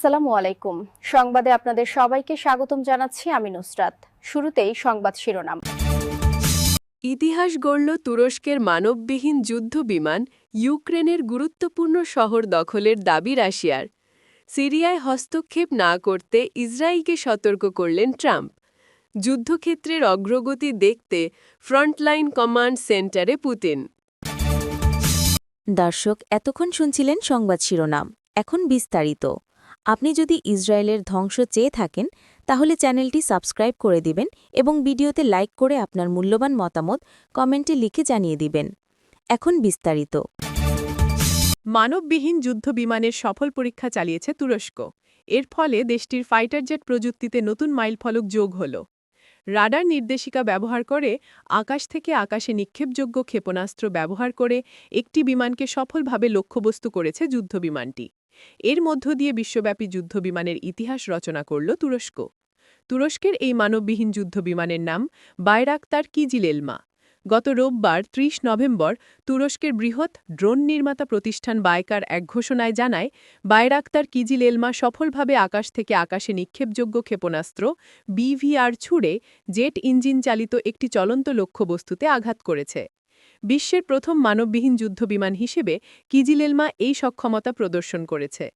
আসসালামু আলাইকুম। সংবাদে আপনাদের সবাইকে স্বাগতম জানাচ্ছি আমি নুসরাত। শুরুতেই সংবাদ শিরোনাম। ইতিহাস গড়ল তুরস্কের মানববিহীন যুদ্ধ বিমান ইউক্রেনের গুরুত্বপূর্ণ শহর দখলের দাবি রাশিয়ার। সিরিয়ায় হস্তক্ষেপ না করতে ইসরায়েলকে সতর্ক করলেন ট্রাম্প। যুদ্ধক্ষেত্রের অগ্রগতি দেখতে ফ্রন্টলাইন কমান্ড সেন্টারে পুতিন। দর্শক এতক্ষণ শুনছিলেন সংবাদ শিরোনাম। এখন বিস্তারিত। আপনি যদি ইসরায়েলের ধ্বংস চেয়ে থাকেন, তাহলে চ্যানেলটি সাবস্ক্রাইব করে দিবেন এবং ভিডিওতে লাইক করে আপনার মূল্যবান মতামত কমেন্টে লিখে জানিয়ে দিবেন। এখন বিস্তারিত। মানববিহীন যুদ্ধ বিমানের সফল পরীক্ষা চালিয়েছে তুরস্ক। এর ফলে দেশটির ফাইটার জেট প্রযুক্তিতে নতুন মাইলফলক যোগ হল। রাডার নির্দেশিকা ব্যবহার করে আকাশ থেকে আকাশে নিক্ষেপযোগ্য ক্ষেপণাস্ত্র ব্যবহার করে একটি বিমানকে সফলভাবে লক্ষ্যবস্তু করেছে যুদ্ধবিমানটি এর মধ্য দিয়ে বিশ্বব্যাপী যুদ্ধবিমানের ইতিহাস রচনা করল তুরস্ক। তুরস্কের এই মানববিহীন যুদ্ধবিমানের নাম বায়রাক্তার কিজিলেলমা। গত রোববার ৩০ নভেম্বর তুরস্কের বৃহৎ ড্রোন নির্মাতা প্রতিষ্ঠান বায়কার এক ঘোষণায় জানায় বায়রাক্তার কিজিলেলমা সফলভাবে আকাশ থেকে আকাশে নিক্ষেপযোগ্য ক্ষেপণাস্ত্র, বিভিআর ছুড়ে জেট ইঞ্জিন চালিত একটি চলন্ত লক্ষ্যবস্তুতে আঘাত করেছে। বিশ্বের প্রথম মানববিহীন যুদ্ধবিমান হিসেবে কিজিলেলমা এই সক্ষমতা প্রদর্শন করেছে।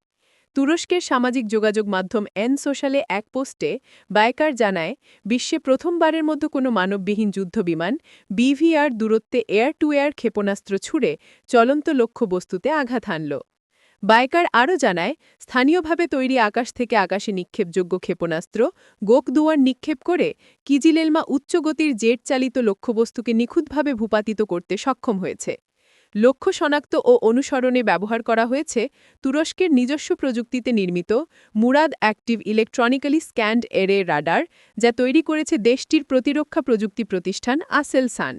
তুরস্কের সামাজিক যোগাযোগ মাধ্যম এন সোশ্যালে এক পোস্টে বায়কার জানায়, বিশ্বে প্রথমবারের মতো কোনো মানববিহীন যুদ্ধবিমান বিভিআর দূরত্বে এয়ার টু এয়ার ক্ষেপণাস্ত্র ছুড়ে চলন্ত লক্ষ্যবস্তুতে আঘাত হানল। বায়কার আরও জানায়, স্থানীয়ভাবে তৈরি আকাশ থেকে আকাশে নিক্ষেপযোগ্য ক্ষেপণাস্ত্র গোকদুয়ার নিক্ষেপ করে কিজিলেলমা উচ্চগতির জেট চালিত লক্ষ্যবস্তুকে নিখুঁতভাবে ভূপাতিত করতে সক্ষম হয়েছে। লক্ষ্য শনাক্ত ও অনুসরণে ব্যবহার করা হয়েছে তুরস্কের নিজস্ব প্রযুক্তিতে নির্মিত Murad active electronically scanned array radar, যা তৈরি করেছে দেশটির প্রতিরক্ষা প্রযুক্তি প্রতিষ্ঠান আসেলসান।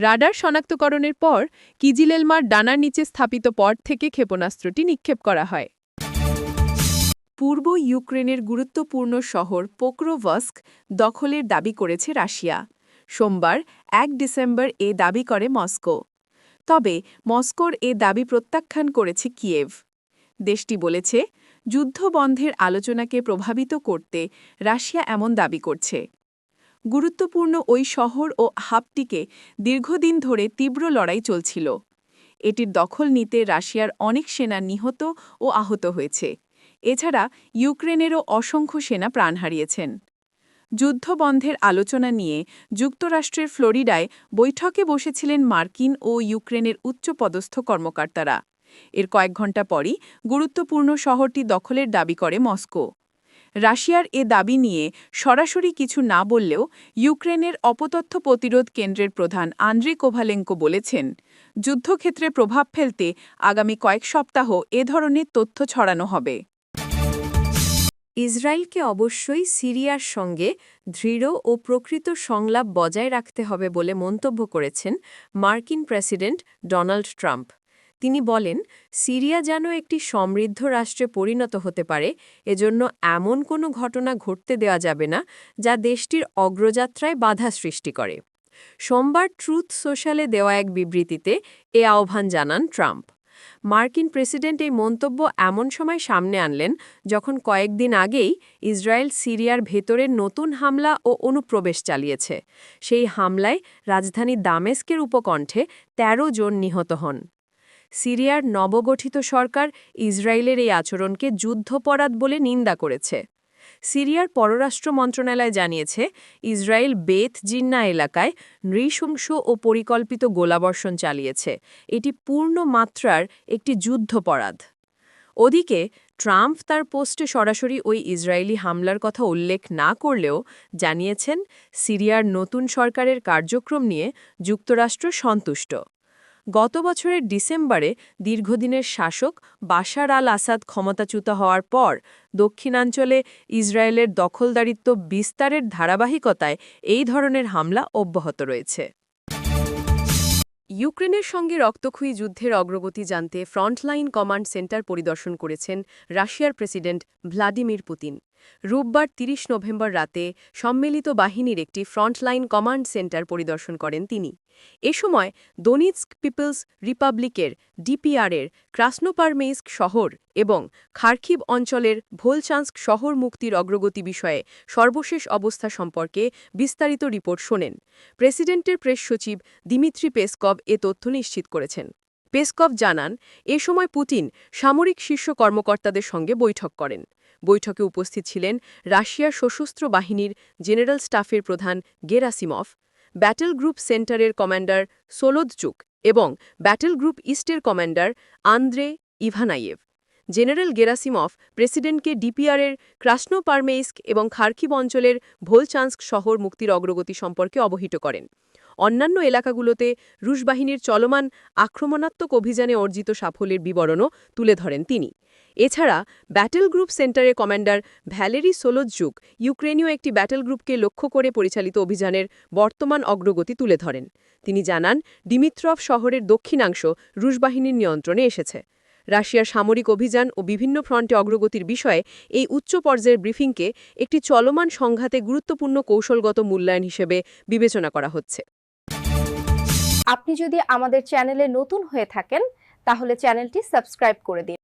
রাডার শনাক্তকরণের পর কিজিলেলমার ডানার নিচে স্থাপিত পট থেকে ক্ষেপণাস্ত্রটি নিক্ষেপ করা হয়। পূর্ব ইউক্রেনের গুরুত্বপূর্ণ শহর পোক্রোভস্ক দখলের দাবি করেছে রাশিয়া। সোমবার, এক ডিসেম্বর এ দাবি করে মস্কো। তবে মস্কোর এ দাবি প্রত্যাখ্যান করেছে কিয়েভ। দেশটি বলেছে যুদ্ধবন্ধের আলোচনাকে প্রভাবিত করতে রাশিয়া এমন দাবি করছে। গুরুত্বপূর্ণ ওই শহর ও হাবটিকে দীর্ঘদিন ধরে তীব্র লড়াই চলছিল। এটির দখল নিতে রাশিয়ার অনেক সেনা নিহত ও আহত হয়েছে। এছাড়া ইউক্রেনেরও অসংখ্য সেনা প্রাণ হারিয়েছেন। যুদ্ধবন্ধের আলোচনা নিয়ে যুক্তরাষ্ট্রের ফ্লোরিডায় বৈঠকে বসেছিলেন মার্কিন ও ইউক্রেনের উচ্চপদস্থ কর্মকর্তারা। এর কয়েক ঘণ্টা পরই গুরুত্বপূর্ণ শহরটি দখলের দাবি করে মস্কো। রাশিয়ার এ দাবি নিয়ে সরাসরি কিছু না বললেও ইউক্রেনের অপতথ্য প্রতিরোধ কেন্দ্রের প্রধান আন্দ্রি কোভালেঙ্কো বলেছেন, যুদ্ধক্ষেত্রে প্রভাব ফেলতে আগামী কয়েক সপ্তাহ এ ধরনের তথ্য ছড়ানো হবে। ইসরায়েলকে অবশ্যই সিরিয়ার সঙ্গে দৃঢ় ও প্রকৃত সংলাপ বজায় রাখতে হবে বলে মন্তব্য করেছেন মার্কিন প্রেসিডেন্ট ডোনাল্ড ট্রাম্প। তিনি বলেন, সিরিয়া যেন একটি সমৃদ্ধ রাষ্ট্রে পরিণত হতে পারে, এজন্য এমন কোনো ঘটনা ঘটতে দেওয়া যাবে না, যা দেশটির অগ্রযাত্রায় বাধা সৃষ্টি করে। সোমবার ট্রুথ সোশ্যালে দেওয়া এক বিবৃতিতে এ আহ্বান জানান ট্রাম্প। মার্কিন প্রেসিডেন্ট এই মন্তব্য এমন সময় সামনে আনলেন, যখন কয়েকদিন আগেই ইসরায়েল সিরিয়ার ভেতরের নতুন হামলা ও অনুপ্রবেশ চালিয়েছে। সেই হামলায় রাজধানী দামেস্কের উপকণ্ঠে ১৩ জন নিহত হন। সিরিয়ার নবগঠিত সরকার ইসরায়েলের এই আচরণকে যুদ্ধপরাধ বলে নিন্দা করেছে। সিরিয়ার পররাষ্ট্র মন্ত্রণালয় জানিয়েছে, ইসরায়েল বেথ জিন্না এলাকায় নৃশংস ও পরিকল্পিত গোলাবর্ষণ চালিয়েছে। এটি পূর্ণ মাত্রার একটি যুদ্ধপরাধ। ওদিকে, ট্রাম্প তার পোস্টে সরাসরি ওই ইসরায়েলি হামলার কথা উল্লেখ না করলেও জানিয়েছেন, সিরিয়ার নতুন সরকারের কার্যক্রম নিয়ে যুক্তরাষ্ট্র সন্তুষ্ট। গত বছরের ডিসেম্বরে দীর্ঘদিনের শাসক বাশার আল আসাদ ক্ষমতাচ্যুত হওয়ার পর দক্ষিণাঞ্চলে ইসরায়েলের দখলদারিত্ব বিস্তারের ধারাবাহিকতায় এই ধরনের হামলা অব্যাহত রয়েছে। ইউক্রেনের সঙ্গে রক্তক্ষয়ী যুদ্ধের অগ্রগতি জানতে ফ্রন্টলাইন কমান্ড সেন্টার পরিদর্শন করেছেন রাশিয়ার প্রেসিডেন্ট ভ্লাদিমির পুতিন। রোববার ৩০ নভেম্বর রাতে সম্মিলিত বাহিনীর একটি ফ্রন্টলাইন কমান্ড সেন্টার পরিদর্শন করেন তিনি। এ সময় দোনিৎস্ক পিপলস রিপাবলিকের ডিপিআরের ক্রাসনোপারমেইস্ক শহর এবং খার্কিভ অঞ্চলের ভোলচান্স্ক শহর মুক্তির অগ্রগতি বিষয়ে সর্বশেষ অবস্থা সম্পর্কে বিস্তারিত রিপোর্ট শোনেন। প্রেসিডেন্টের প্রেস সচিব দিমিত্রি পেসকভ এ তথ্য নিশ্চিত করেছেন। পেসকভ জানান, এ সময় পুতিন সামরিক শীর্ষ কর্মকর্তাদের সঙ্গে বৈঠক করেন। বৈঠকে উপস্থিত ছিলেন রাশিয়ার সশস্ত্র বাহিনীর জেনারেল স্টাফের প্রধান গেরাসিমফ ব্যাটেল গ্রুপ সেন্টারের কমান্ডার সোলোদচুক এবং ব্যাটেল গ্রুপ ইস্টের commander Andrey Ivanayev. General Gerasimov প্রেসিডেন্টকে ডিপিআরের ক্রাসনোপারমেইস্ক এবং খার্কিব অঞ্চলের ভোলচান্স্ক শহর মুক্তির অগ্রগতি সম্পর্কে অবহিত করেন। অন্যান্য এলাকাগুলোতে রুশ বাহিনীর চলমান আক্রমণাত্মক অভিযানে অর্জিত সাফল্যের বিবরণও তুলে ধরেন তিনি। এছাড়া ব্যাটেল গ্রুপ সেন্টারের কমান্ডার ভ্যালেরি সোলোজুক ইউক্রেনীয় একটি ব্যাটেল গ্রুপকে লক্ষ্য করে পরিচালিত অভিযানের বর্তমান অগ্রগতি তুলে ধরেন। তিনি জানান ডিমিত্রভ শহরের দক্ষিণাংশ রুশ বাহিনীর নিয়ন্ত্রণে এসেছে। রাশিয়ার সামরিক অভিযান ও বিভিন্ন ফ্রন্টে অগ্রগতির বিষয়ে এই উচ্চ পর্যায়ের ব্রিফিংকে একটি চলমান সংঘাতে গুরুত্বপূর্ণ কৌশলগত মূল্যায়ন হিসেবে বিবেচনা করা হচ্ছে। আপনি যদি আমাদের চ্যানেলে নতুন হয়ে থাকেন, তাহলে চ্যানেলটি সাবস্ক্রাইব করে দিন।